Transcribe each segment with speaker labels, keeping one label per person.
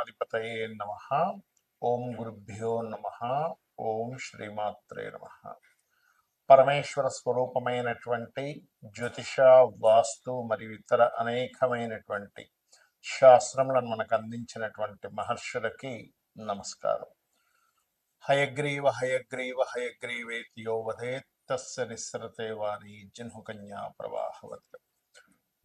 Speaker 1: గణాధిపతయే నమ. ఓం గురుభ్యో నమ. ఓం శ్రీమాత్రే నమ. పరమేశ్వర స్వరూపమైనటువంటి జ్యోతిష వాస్తు మరియు ఇతర అనేకమైనటువంటి శాస్త్రములను మనకు అందించినటువంటి మహర్షులకి నమస్కారం. హయగ్రీవ హయగ్రీవ హయగ్రీవేతియో వదేత్ తస్య నిస్సరతే వాణి జన్హుకన్యా ప్రవాహవత్.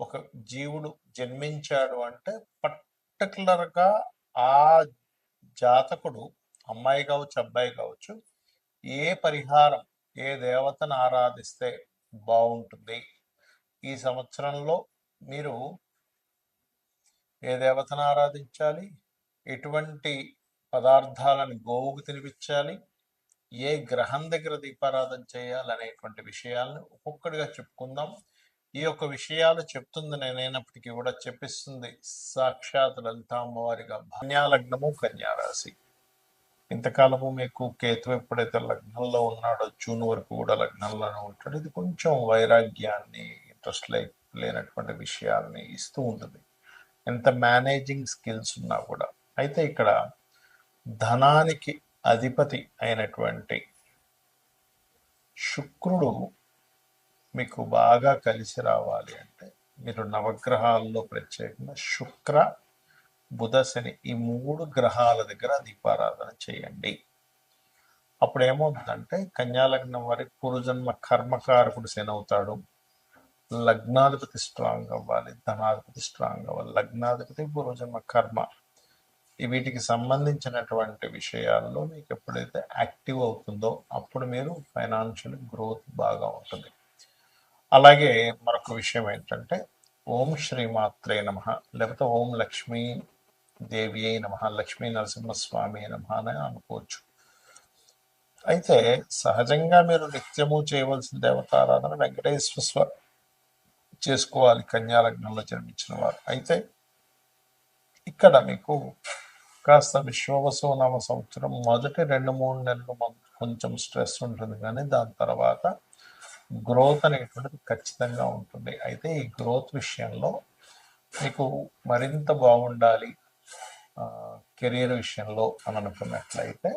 Speaker 1: ఒక జీవుడు జన్మించాడు అంటే పర్టికులర్గా ఆ జాతకుడు అమ్మాయి కావచ్చు అబ్బాయి కావచ్చు ఏ పరిహారం ఏ దేవతను ఆరాధిస్తే బాగుంటుంది? ఈ సంవత్సరంలో మీరు ఏ దేవతను ఆరాధించాలి? ఎటువంటి పదార్థాలను గోవుకు తినిపించాలి? ఏ గ్రహం దగ్గర దీపారాధన చేయాలి అనేటువంటి విషయాలను ఒక్కొక్కటిగా చెప్పుకుందాం. ఈ యొక్క విషయాలు చెప్తుంది నేనైనప్పటికీ కూడా చెప్పిస్తుంది. సాక్షాత్ లలిత అమ్మవారిగా కన్యాలగ్నము కన్యారాశి ఇంతకాలము మీకు కేతు ఎప్పుడైతే లగ్నంలో ఉన్నాడో జూన్ వరకు కూడా లగ్నంలోనే ఉంటాడు. ఇది కొంచెం వైరాగ్యాన్ని ఇంట్రెస్ట్ లైక్ లేనటువంటి విషయాల్ని ఇస్తూ ఉంటుంది. ఎంత మేనేజింగ్ స్కిల్స్ ఉన్నా కూడా. అయితే ఇక్కడ ధనానికి అధిపతి అయినటువంటి శుక్రుడు మీకు బాగా కలిసి రావాలి అంటే మీరు నవగ్రహాల్లో ప్రత్యేకంగా శుక్ర బుధ శని ఈ మూడు గ్రహాల దగ్గర దీపారాధన చేయండి. అప్పుడు ఏమవుతుందంటే కన్యాలగ్నం వారికి పూర్వజన్మ కర్మకారకుడు శని అవుతాడు. లగ్నాధిపతి స్ట్రాంగ్ అవ్వాలి ధనాధిపతి స్ట్రాంగ్ అవ్వాలి లగ్నాధిపతి పూర్వజన్మ కర్మ. వీటికి సంబంధించినటువంటి విషయాల్లో మీకు ఎప్పుడైతే యాక్టివ్ అవుతుందో అప్పుడు మీరు ఫైనాన్షియల్ గ్రోత్ బాగా ఉంటుంది. అలాగే మరొక విషయం ఏంటంటే ఓం శ్రీమాత్రే నమ లేకపోతే ఓం లక్ష్మీ దేవి అయి నమ లక్ష్మీ నరసింహస్వామి నమ అని అనుకోవచ్చు. అయితే సహజంగా మీరు నిత్యము చేయవలసిన దేవతారాధన వెంకటేశ్వర స్వ చేసుకోవాలి కన్యాలగ్నంలో జన్మించిన వారు. అయితే ఇక్కడ మీకు కాస్త విశ్వవసునామ సంవత్సరం మొదటి రెండు మూడు నెలలు కొంచెం స్ట్రెస్ ఉంటుంది కానీ దాని తర్వాత గ్రోత్ అనేటువంటిది ఖచ్చితంగా ఉంటుంది. అయితే ఈ గ్రోత్ విషయంలో మీకు మరింత బాగుండాలి కెరీర్ విషయంలో అని అనుకున్నట్లయితే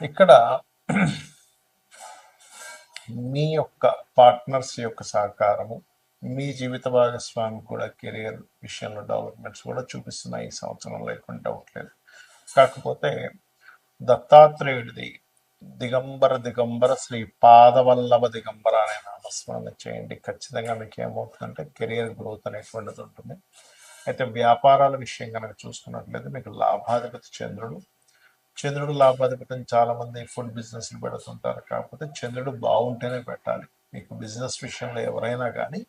Speaker 1: ఇక్కడ మీ యొక్క పార్ట్నర్స్ యొక్క సహకారము మీ జీవిత భాగస్వామి కూడా కెరియర్ విషయంలో డెవలప్మెంట్స్ కూడా చూపిస్తున్నాయి ఈ సంవత్సరంలో ఎటువంటి డౌట్ లేదు. కాకపోతే దత్తాత్రేయుడిది దిగంబర దిగంబర శ్రీ పాదవల్లభ దిగంబర అనే నామస్మరణ చేయండి. ఖచ్చితంగా మీకు ఏమవుతుందంటే కెరియర్ గ్రోత్ అనేటువంటిది ఉంటుంది. అయితే వ్యాపారాల విషయం కనుక చూసుకున్నట్లయితే మీకు లాభాధిపతి చంద్రుడు. చంద్రుడు లాభాధిపతిని చాలా మంది ఫుడ్ బిజినెస్ పెడుతుంటారు. కాకపోతే చంద్రుడు బాగుంటేనే పెట్టాలి. మీకు బిజినెస్ విషయంలో ఎవరైనా కానీ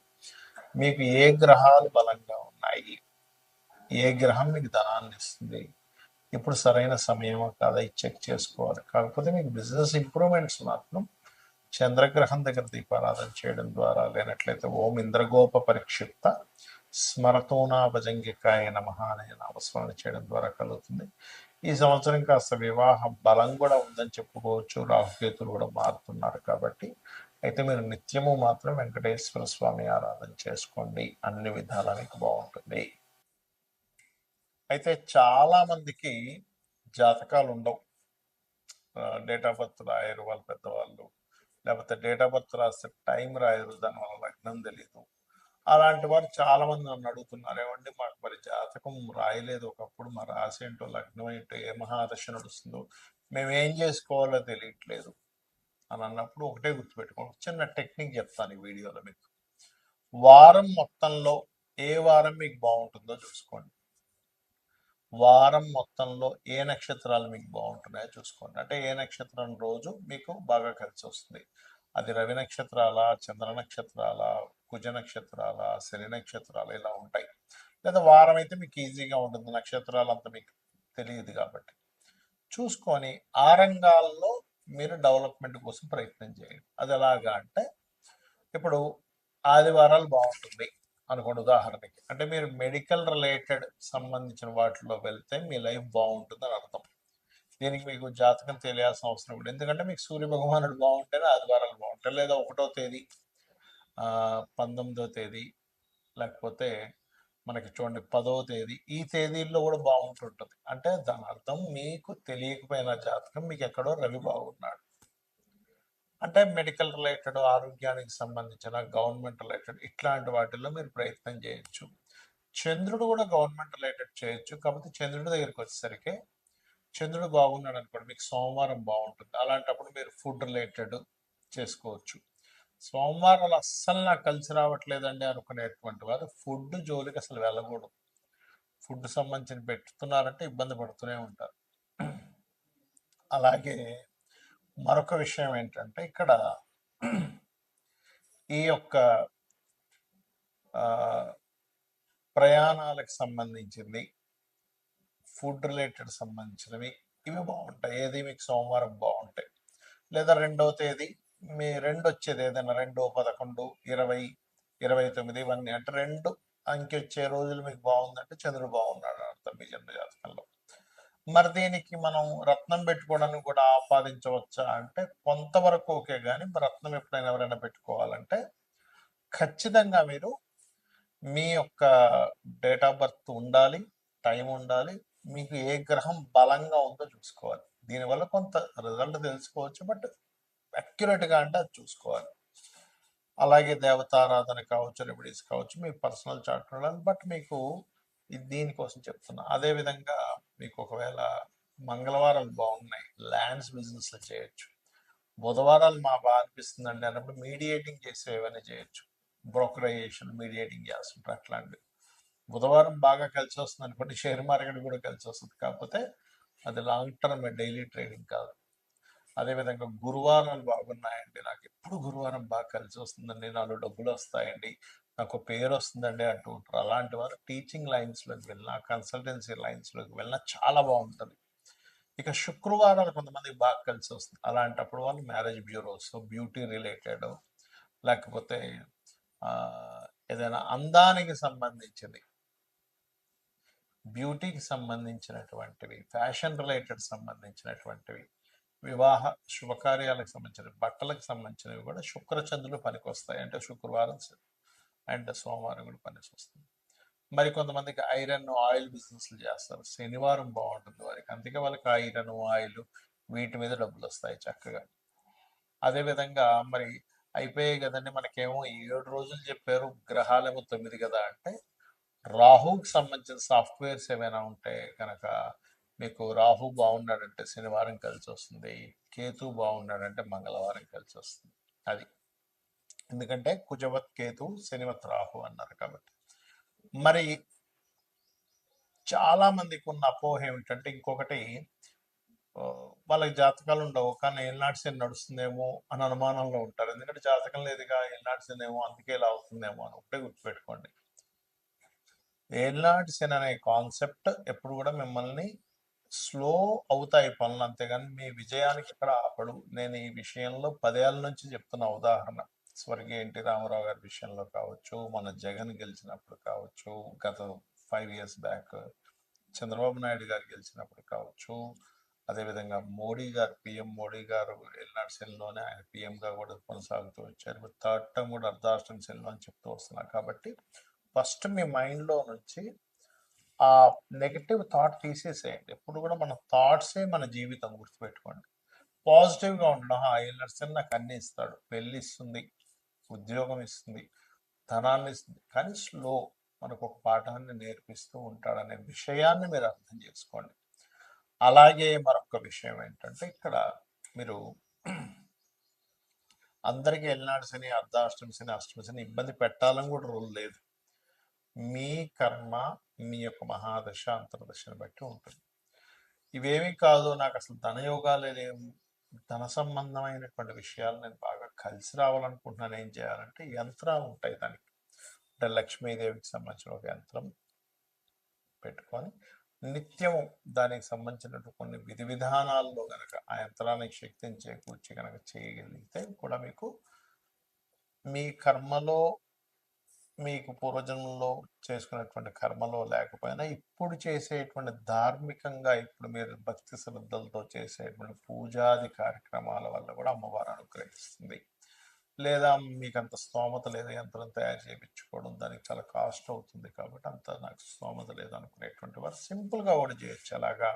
Speaker 1: మీకు ఏ గ్రహాలు బలంగా ఉన్నాయి ఏ గ్రహం మీకు ధనాన్ని ఇస్తుంది ఇప్పుడు సరైన సమయం కాదా ఇది చెక్ చేసుకోవాలి. కాకపోతే మీకు బిజినెస్ ఇంప్రూవ్మెంట్స్ మాత్రం చంద్రగ్రహం దగ్గర దీపారాధన చేయడం ద్వారా లేనట్లయితే ఓం ఇంద్రగోప పరిక్షిప్త స్మరతోనా భజంగికాయ నమ అనే నామస్మరణ చేయడం ద్వారా కలుగుతుంది. ఈ సంవత్సరం కాస్త వివాహ బలం కూడా ఉందని చెప్పుకోవచ్చు. రాహుకేతులు కూడా మారుతున్నారు కాబట్టి అయితే మీరు నిత్యము మాత్రం వెంకటేశ్వర స్వామి ఆరాధన చేసుకోండి. అన్ని విధాలా మీకు బాగుంటుంది. అయితే చాలా మందికి జాతకాలు ఉండవు. డేట్ ఆఫ్ బర్త్ రాయరు వాళ్ళ పెద్దవాళ్ళు. లేకపోతే డేట్ ఆఫ్ బర్త్ రాస్తే టైం రాయరు దానివల్ల లగ్నం తెలియదు అలాంటి వారు చాలా మంది నన్ను అడుగుతున్నారు ఏమండి మాకు మరి జాతకం రాయలేదు. ఒకప్పుడు మా రాసి ఏంటో లగ్నం ఏంటో ఏ మహాదశ నడుస్తుందో మేము ఏం చేసుకోవాలో తెలియట్లేదు. అని అన్నప్పుడు ఒకటే గుర్తుపెట్టుకోండి చిన్న టెక్నిక్ చెప్తాను ఈ వీడియోలో మీకు. వారం మొత్తంలో ఏ వారం మీకు బాగుంటుందో చూసుకోండి. వారం మొత్తంలో ఏ నక్షత్రాలు మీకు బాగుంటున్నాయో చూసుకోండి. అంటే ఏ నక్షత్రం రోజు మీకు బాగా కలిసి వస్తుంది? అది రవి నక్షత్రాల చంద్ర నక్షత్రాల కుజ నక్షత్రాల శని నక్షత్రాలు ఇలా ఉంటాయి. లేదా వారం అయితే మీకు ఈజీగా ఉంటుంది. నక్షత్రాలు అంత మీకు తెలియదు కాబట్టి. చూసుకొని ఆ రంగాల్లో మీరు డెవలప్మెంట్ కోసం ప్రయత్నం చేయండి. అది ఎలాగా అంటే ఇప్పుడు ఆదివారాలు బాగుంటుంది. అనుకోండి ఉదాహరణకి. అంటే మీరు మెడికల్ రిలేటెడ్ సంబంధించిన వాటిలో వెళ్తే మీ లైఫ్ బాగుంటుంది అని అర్థం. దీనికి మీకు జాతకం తెలియాల్సిన అవసరం లేదు ఎందుకంటే మీకు సూర్య భగవానుడు బాగుంటేనే ఆదివారాలు బాగుంటాయి. లేదా ఒకటో తేదీ పంతొమ్మిదో తేదీ లేకపోతే మనకి చూడండి పదో తేదీ ఈ తేదీల్లో కూడా బాగుంటుంటుంది. అంటే దాని అర్థం మీకు తెలియకపోయిన జాతకం మీకు ఎక్కడో రవి బాగున్నాడు అంటే మెడికల్ రిలేటెడ్ ఆరోగ్యానికి సంబంధించిన గవర్నమెంట్ రిలేటెడ్ ఇట్లాంటి వాటిల్లో మీరు ప్రయత్నం చేయొచ్చు. చంద్రుడు కూడా గవర్నమెంట్ రిలేటెడ్ చేయొచ్చు. కాకపోతే చంద్రుడి దగ్గరికి వచ్చేసరికి చంద్రుడు బాగున్నాడు అనుకోండి మీకు సోమవారం బాగుంటుంది. అలాంటప్పుడు మీరు ఫుడ్ రిలేటెడ్ చేసుకోవచ్చు. సోమవారాలు అస్సలు నాకు కలిసి రావట్లేదండి అనుకునేటువంటి వారు ఫుడ్ జోలికి అసలు వెళ్ళకూడదు. ఫుడ్ సంబంధించిన పెట్టుతున్నారంటే ఇబ్బంది పడుతూనే ఉంటారు. అలాగే మరొక విషయం ఏంటంటే ఇక్కడ ఈ యొక్క ప్రయాణాలకు సంబంధించింది ఫుడ్ రిలేటెడ్ సంబంధించినవి ఇవి బాగుంటాయి. ఏది మీకు సోమవారం బాగుంటాయి. లేదా రెండవ తేదీ మీ రెండు వచ్చేది ఏదైనా రెండు పదకొండు ఇరవై ఇరవై తొమ్మిది ఇవన్నీ. అంటే రెండు అంకె వచ్చే రోజులు మీకు బాగుందంటే చంద్రుడు బాగున్నాడు అర్థం మీ జన్మ జాతకంలో మరి దీనికి మనం రత్నం పెట్టుకోవడానికి కూడా ఆపాదించవచ్చా అంటే కొంతవరకు ఓకే కానీ రత్నం ఎప్పుడైనా ఎవరైనా పెట్టుకోవాలంటే ఖచ్చితంగా మీరు మీ యొక్క డేట్ ఆఫ్ బర్త్ ఉండాలి టైం ఉండాలి మీకు ఏ గ్రహం బలంగా ఉందో చూసుకోవాలి. దీనివల్ల కొంత రిజల్ట్ తెలుసుకోవచ్చు బట్ అక్యురేట్గా అంటే అది చూసుకోవాలి. అలాగే దేవతారాధన కావచ్చు రెమెడీస్ కావచ్చు మీ పర్సనల్ చార్ట్ ఉండాలి బట్ మీకు దీనికోసం చెప్తున్నా. అదే విధంగా మీకు ఒకవేళ మంగళవారాలు బాగున్నాయి ల్యాండ్స్ బిజినెస్ చేయొచ్చు. బుధవారాలు మా బాగా అనిపిస్తుందండి అన్నప్పుడు మీడియేటింగ్ చేసే ఏమైనా చేయొచ్చు. బ్రోకరైజేషన్ మీడియేటింగ్ చేస్తుంటారు అట్లాంటివి. బుధవారం బాగా కలిసి వస్తుంది అనుకోండి షేర్ మార్కెట్ కూడా కలిసి వస్తుంది. కాకపోతే అది లాంగ్ టర్మ్ డైలీ ట్రేడింగ్ కాదు. అదేవిధంగా గురువారాలు బాగున్నాయండి. నాకు ఎప్పుడు గురువారం బాగా కలిసి వస్తుందండి. నాలుగు డబ్బులు వస్తాయండి. నాకు పేరు వస్తుందండి అంటూ ఉంటారు. అలాంటి వారు టీచింగ్ లైన్స్లోకి వెళ్ళినా కన్సల్టెన్సీ లైన్స్లోకి వెళ్ళినా చాలా బాగుంటుంది. ఇక శుక్రవారాలు కొంతమందికి బాగా కలిసి వస్తుంది. అలాంటప్పుడు వాళ్ళు మ్యారేజ్ బ్యూరోస్ బ్యూటీ రిలేటెడ్ లేకపోతే ఏదైనా అందానికి సంబంధించింది బ్యూటీకి సంబంధించినటువంటివి ఫ్యాషన్ రిలేటెడ్ సంబంధించినటువంటివి వివాహ శుభకార్యాలకు సంబంధించిన బట్టలకు సంబంధించినవి కూడా శుక్రచంద్రులు పనికొస్తాయి. అంటే శుక్రవారం అండ్ సోమవారం కూడా పనిచేసి వస్తుంది. మరి కొంతమందికి ఐరన్ ఆయిల్ బిజినెస్లు చేస్తారు. శనివారం బాగుంటుంది వారికి. అందుకే వాళ్ళకి ఐరన్ ఆయిల్ వీటి మీద డబ్బులు వస్తాయి చక్కగా. అదేవిధంగా మరి అయిపోయాయి కదండి. మనకేమో ఏడు రోజులు చెప్పారు గ్రహాలేమో తొమ్మిది కదా అంటే రాహుకి సంబంధించిన సాఫ్ట్వేర్స్ ఏమైనా ఉంటే కనుక మీకు రాహు బాగున్నాడంటే శనివారం కలిసి వస్తుంది. కేతు బాగున్నాడంటే మంగళవారం కలిసి వస్తుంది. అది. ఎందుకంటే కుజవత్ కేతు శనివత్ రాహు అన్నారు కాబట్టి. మరి చాలా మందికి ఉన్న అపోహ ఏమిటంటే ఇంకొకటి వాళ్ళకి జాతకాలు ఉండవు కానీ ఏళ్ళనాటి శని నడుస్తుందేమో అని అనుమానంలో ఉంటారు. ఎందుకంటే జాతకం లేదుగా ఏళ్ళనాటి శని ఏమో అందుకే ఇలా అవుతుందేమో అని ఒకటే గుర్తుపెట్టుకోండి. ఏళ్ళనాటి శని అనే కాన్సెప్ట్ ఎప్పుడు కూడా మిమ్మల్ని స్లో అవుతాయి పనులు అంతేగాని మీ విజయానికి ఇక్కడ ఆపడు. నేను ఈ విషయంలో పదేళ్ళ నుంచి చెప్తున్న ఉదాహరణ. స్వర్గీయ ఎన్టీ రామారావు గారి విషయంలో కావచ్చు మన జగన్ గెలిచినప్పుడు కావచ్చు గత five years back Chandrababu Naidu garu గెలిచినప్పుడు కావచ్చు అదేవిధంగా మోడీ గారు పిఎం మోడీ గారు ఎల్నాడు సెల్లోనే ఆయన పిఎంగా కూడా కొనసాగుతూ వచ్చారు. థర్డ్ టర్మ్ కూడా అర్ధాష్టం సెల్లో అని చెప్తూ వస్తున్నారు. కాబట్టి ఫస్ట్ మీ మైండ్లో నుంచి ఆ నెగటివ్ థాట్ తీసేసేయండి. ఎప్పుడు కూడా మన థాట్సే మన జీవితం గుర్తుపెట్టుకోండి. పాజిటివ్గా ఉండడం ఆ ఎల్నర్సన్ నాకు అన్ని ఇస్తాడు పెళ్ళి ఇస్తుంది ఉద్యోగం ఇస్తుంది ధనాన్ని ఇస్తుంది కానీ స్లో మనకు ఒక పాఠాన్ని నేర్పిస్తూ ఉంటాడనే విషయాన్ని మీరు అర్థం చేసుకోండి. అలాగే మరొక విషయం ఏంటంటే ఇక్కడ మీరు అందరికీ వెళ్ళినాడు శని అర్ధాష్టమి శని అష్టమి శని ఇబ్బంది పెట్టాలని కూడా రూల్ లేదు. మీ కర్మ మీ యొక్క మహాదశ అంతర్దశని బట్టి ఉంటుంది. ఇవేమీ కాదు నాకు అసలు ధనయోగాలు లేవు. ధన సంబంధమైనటువంటి విషయాలు నేను బాగా కలిసి రావాలనుకుంటున్నాను ఏం చేయాలంటే యంత్రాలు ఉంటాయి దానికి. అంటే లక్ష్మీదేవికి సంబంధించిన ఒక యంత్రం పెట్టుకొని నిత్యం దానికి సంబంధించినటువంటి కొన్ని విధి విధానాల్లో కనుక ఆ యంత్రానికి శక్తిని చేకూర్చి కనుక చేయగలిగితే కూడా మీకు మీ కర్మలో మీకు పూర్వజన్మలో చేసుకున్నటువంటి కర్మలో లేకపోయినా ఇప్పుడు చేసేటువంటి ధార్మికంగా ఇప్పుడు మీరు భక్తి శ్రద్ధలతో చేసేటువంటి పూజాది కార్యక్రమాల వల్ల కూడా అమ్మవారు అనుగ్రహిస్తుంది. లేదా మీకు అంత స్తోమత లేదు యంత్రం తయారు చేయించుకోవడం దానికి చాలా కాస్ట్ అవుతుంది కాబట్టి అంత నాకు స్తోమత లేదు అనుకునేటువంటి వారు సింపుల్గా కూడా చేయొచ్చు. అలాగా